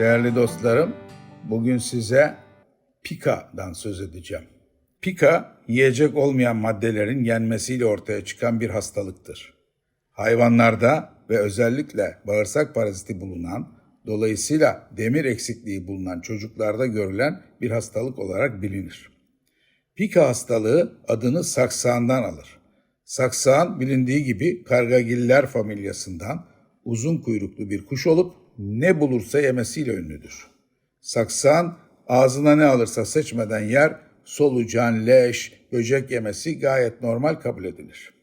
Değerli dostlarım, bugün size pika'dan söz edeceğim. Pika, yiyecek olmayan maddelerin yenmesiyle ortaya çıkan bir hastalıktır. Hayvanlarda ve özellikle bağırsak paraziti bulunan, dolayısıyla demir eksikliği bulunan çocuklarda görülen bir hastalık olarak bilinir. Pika hastalığı adını saksağından alır. Saksağın bilindiği gibi kargagiller familyasından uzun kuyruklu bir kuş olup ne bulursa yemesiyle ünlüdür. Saksağın ağzına ne alırsa seçmeden yer, solucan, leş, böcek yemesi gayet normal kabul edilir.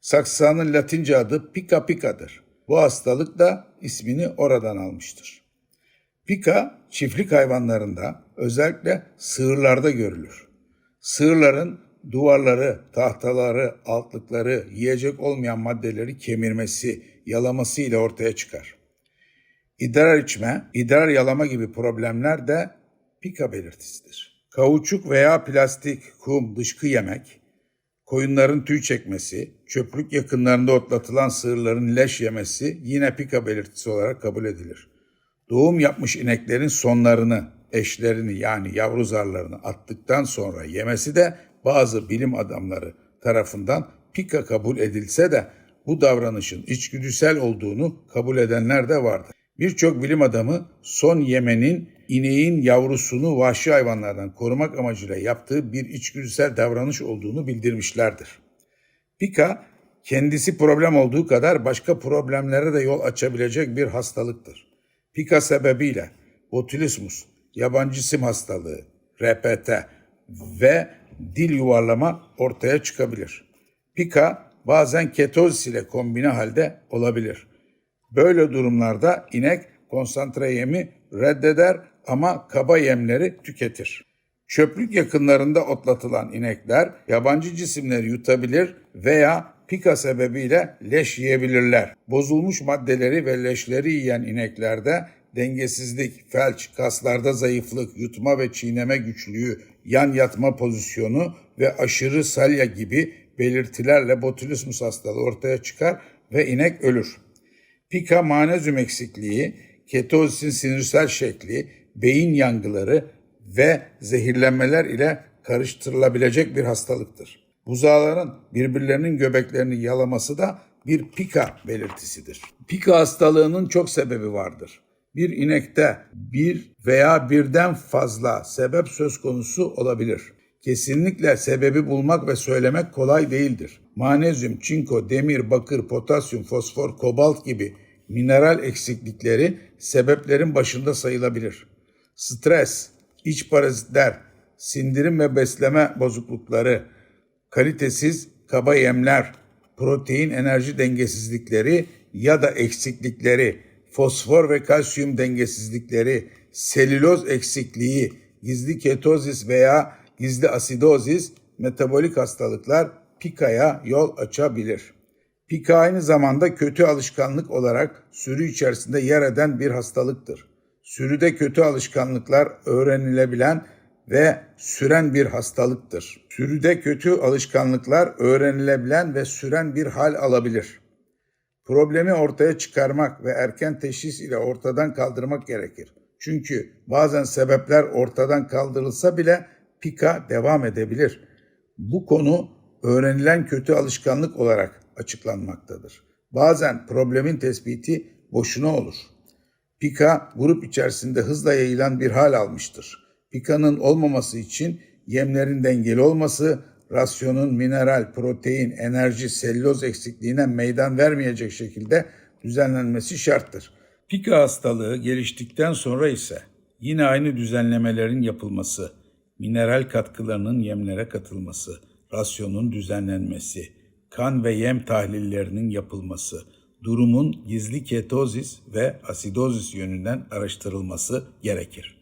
Saksağının latince adı pika pika'dır. Bu hastalık da ismini oradan almıştır. Pika çiftlik hayvanlarında özellikle sığırlarda görülür. Sığırların duvarları, tahtaları, altlıkları, yiyecek olmayan maddeleri kemirmesi, yalaması ile ortaya çıkar. İdrar içme, idrar yalama gibi problemler de pika belirtisidir. Kauçuk veya plastik, kum, dışkı yemek, koyunların tüy çekmesi, çöplük yakınlarında otlatılan sığırların leş yemesi yine pika belirtisi olarak kabul edilir. Doğum yapmış ineklerin sonlarını, eşlerini yani yavru zarlarını attıktan sonra yemesi de bazı bilim adamları tarafından pika kabul edilse de bu davranışın içgüdüsel olduğunu kabul edenler de vardır. Birçok bilim adamı son yemenin ineğin yavrusunu vahşi hayvanlardan korumak amacıyla yaptığı bir içgüdüsel davranış olduğunu bildirmişlerdir. Pika kendisi problem olduğu kadar başka problemlere de yol açabilecek bir hastalıktır. Pika sebebiyle botulismus, yabancı sim hastalığı, RPT ve dil yuvarlama ortaya çıkabilir. Pika bazen ketozis ile kombine halde olabilir. Böyle durumlarda inek konsantre yemi reddeder ama kaba yemleri tüketir. Çöplük yakınlarında otlatılan inekler yabancı cisimleri yutabilir veya pika sebebiyle leş yiyebilirler. Bozulmuş maddeleri ve leşleri yiyen ineklerde dengesizlik, felç, kaslarda zayıflık, yutma ve çiğneme güçlüğü, yan yatma pozisyonu ve aşırı salya gibi belirtilerle botulismus hastalığı ortaya çıkar ve inek ölür. Pika manezyum eksikliği, ketozin sinirsel şekli, beyin yangıları ve zehirlenmeler ile karıştırılabilecek bir hastalıktır. Buzağların birbirlerinin göbeklerini yalaması da bir pika belirtisidir. Pika hastalığının çok sebebi vardır. Bir inekte bir veya birden fazla sebep söz konusu olabilir. Kesinlikle sebebi bulmak ve söylemek kolay değildir. Manezyum, çinko, demir, bakır, potasyum, fosfor, kobalt gibi mineral eksiklikleri sebeplerin başında sayılabilir. Stres, iç parazitler, sindirim ve besleme bozuklukları, kalitesiz kaba yemler, protein enerji dengesizlikleri ya da eksiklikleri, fosfor ve kalsiyum dengesizlikleri, selüloz eksikliği, gizli ketozis veya gizli asidozis, metabolik hastalıklar pikaya yol açabilir. Pika aynı zamanda kötü alışkanlık olarak sürü içerisinde yer eden bir hastalıktır. Sürüde kötü alışkanlıklar öğrenilebilen ve süren bir hastalıktır. Sürüde kötü alışkanlıklar öğrenilebilen ve süren bir hal alabilir. Problemi ortaya çıkarmak ve erken teşhis ile ortadan kaldırmak gerekir. Çünkü bazen sebepler ortadan kaldırılsa bile pika devam edebilir. Bu konu öğrenilen kötü alışkanlık olarak açıklanmaktadır. Bazen problemin tespiti boşuna olur. Pika grup içerisinde hızla yayılan bir hal almıştır. Pika'nın olmaması için yemlerin dengeli olması, rasyonun mineral, protein, enerji, selüloz eksikliğine meydan vermeyecek şekilde düzenlenmesi şarttır. Pika hastalığı geliştikten sonra ise yine aynı düzenlemelerin yapılması, mineral katkılarının yemlere katılması, rasyonun düzenlenmesi, kan ve yem tahlillerinin yapılması, durumun gizli ketozis ve asidozis yönünden araştırılması gerekir.